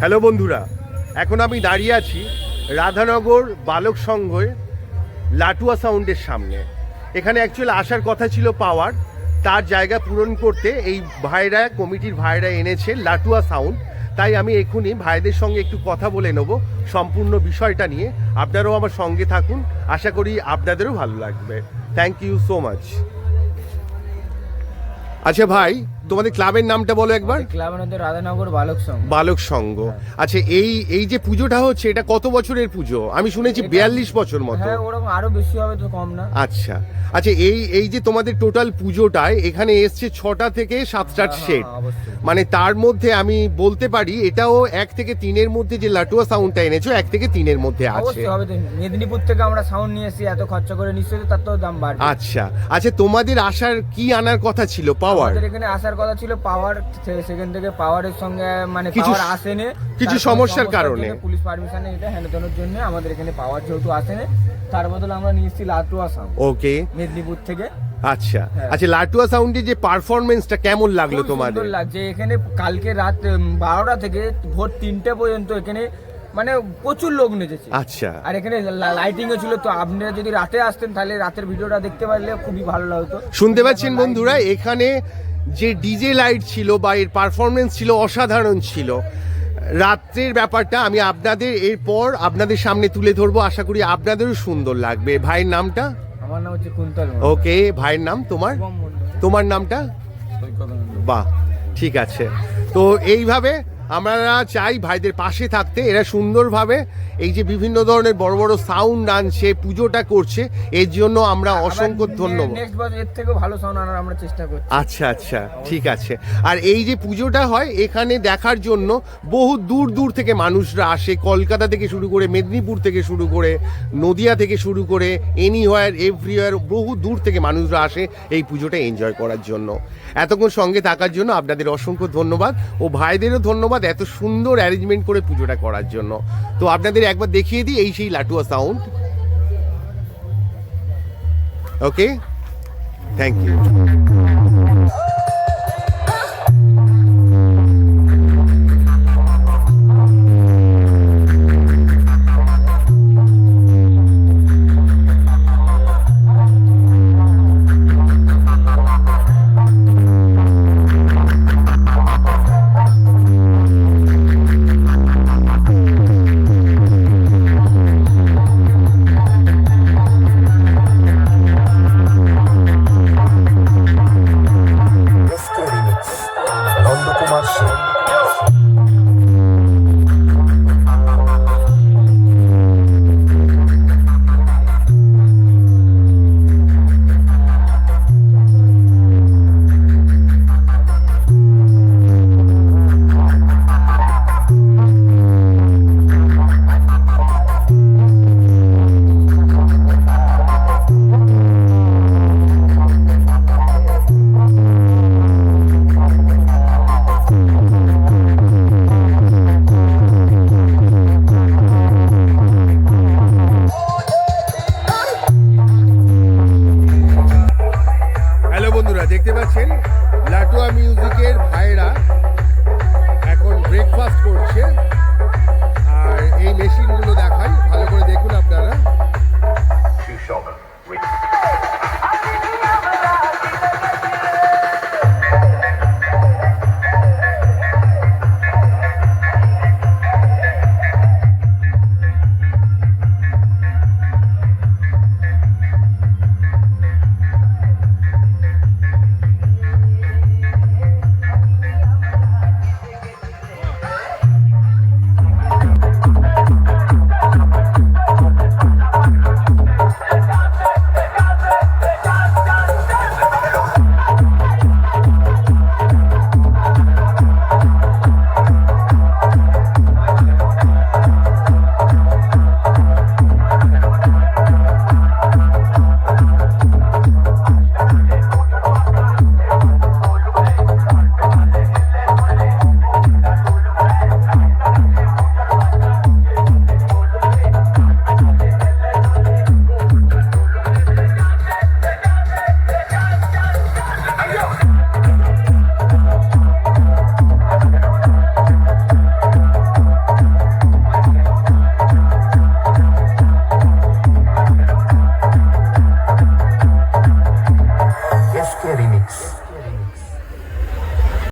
Hello বন্ধুরা, এখন আমি দাঁড়িয়ে আছি রাধানগর বালক সংঘের লাটুয়া সাউন্ডের সামনে। এখানে অ্যাকচুয়ালি আসার কথা ছিল পাওয়ার, তার জায়গা পূরণ করতে এই ভাইরা, কমিটির ভাইরা এনেছে লাটুয়া সাউন্ড। তাই আমি এখনই ভাইদের সঙ্গে একটু কথা বলে নেব সম্পূর্ণ বিষয়টা নিয়ে। আপনারাও আমার সঙ্গে থাকুন, আশা করি আপনাদেরও ভালো লাগবে। থ্যাংক ইউ সো মাচ আচ্ছা ভাই তোমাদের ক্লাবের নামটা বলো একবার? ক্লাবের মধ্যে রাধানগর বালক সংঘ। বালক সংঘ। আচ্ছা এই এই যে পুজোটা হচ্ছে এটা কত বছরের পুজো? আমি শুনেছি বিয়াল্লিশ বছর মতো। হ্যাঁ ওরকম আরও বেশি হবে তো কম না। আচ্ছা। আচ্ছা এই এই যে তোমাদের টোটাল পুজোটায় এখানে এসছে ছটা থেকে সাতটার হ্যাঁ, সেট হ্যাঁ, মানে তার মধ্যে আমি বলতে পারি এটাও এক থেকে তিনের মধ্যে যে লাটুয়া সাউন্ডটা এনেছো এক থেকে তিনের মধ্যে আছে। মেদিনীপুর থেকে আমরা সাউন্ড নিয়ে এসেছি এত খরচা করে নিশ্চয়ই তার তো দাম বাড়বে। আচ্ছা। আচ্ছা তোমাদের আসার কি আনার কথা ছিল? পাওয়ার এখানে আসার কথা ছিল পাওয়ার সেখান থেকে পাওয়ারের সঙ্গে মানে কিছু- আসেনি। কিছু সমস্যার কারণে। পুলিশ পারমিশনে এটা হ্যান্ডেতনের জন্য আমাদের এখানে পাওয়ার যেহেতু আসেনি তার বদলে আমরা নিয়ে এসেছি লাটুয়া সাউন্ড ওকে মেদিনীপুর থেকে। আচ্ছা। হ্যাঁ। আচ্ছা লাটুয়া সাউন্ডের যে পারফরমেন্সটা কেমন লাগল তোমাদের? লাগছে। এখানে কালকে রাত বারোটা থেকে ভোর তিনটে পর্যন্ত এখানে মানে প্রচুর লোক নেচেছে। আচ্ছা। আর এখানে লাইটিংও ছিল তো আপনারা যদি রাতে আসতেন তাহলে রাতের ভিডিওটা দেখতে পারলে খুবই ভালো লাগতো। শুনতে পাচ্ছেন বন্ধুরা এখানে যে ডিজে লাইট ছিল বা এর পারফরমেন্স ছিল অসাধারণ ছিল। রাত্রের ব্যাপারটা আমি আপনাদের এরপর আপনাদের সামনে তুলে ধরবো আশা করি আপনাদেরও সুন্দর লাগবে। ভাইয়ের নামটা? আমার নাম হচ্ছে কুন্তল ওকে ভাইয়ের নাম তোমার? তোমার নামটা? বাহ ঠিক আছে। তো এইভাবে আমরা চাই ভাইদের পাশে থাকতে এরা সুন্দরভাবে এই যে বিভিন্ন ধরনের বড় বড় সাউন্ড আনছে পুজোটা করছে এর জন্য আমরা অসংখ্য ধন্যবাদ। এর থেকেও ভালো সাউন্ড আনার আমরা চেষ্টা করছি। আচ্ছা আচ্ছা ঠিক আছে। আর এই যে পুজোটা হয় এখানে দেখার জন্য বহু দূর দূর থেকে মানুষরা আসে কলকাতা থেকে শুরু করে মেদিনীপুর থেকে শুরু করে নদিয়া থেকে শুরু করে এনিওয়ার এভরিওয়ার বহু দূর থেকে মানুষরা আসে এই পুজোটা এনজয় করার জন্য। এতক্ষণ সঙ্গে থাকার জন্য আপনাদের অসংখ্য ধন্যবাদ ও ভাইদেরও ধন্যবাদ। এত সুন্দর অ্যারেঞ্জমেন্ট করে পুজোটা করার জন্য। তো আপনাদের একবার দেখিয়ে দিই এই সেই লাটুয়া সাউন্ড ওকে থ্যাংক ইউ দেখতে পাচ্ছেন, লাটুয়া মিউজিকের ভাইরা এখন ব্রেকফাস্ট করছে। আর এই মেশিনগুলো দেখায় ভালো করে দেখুন আপনারা।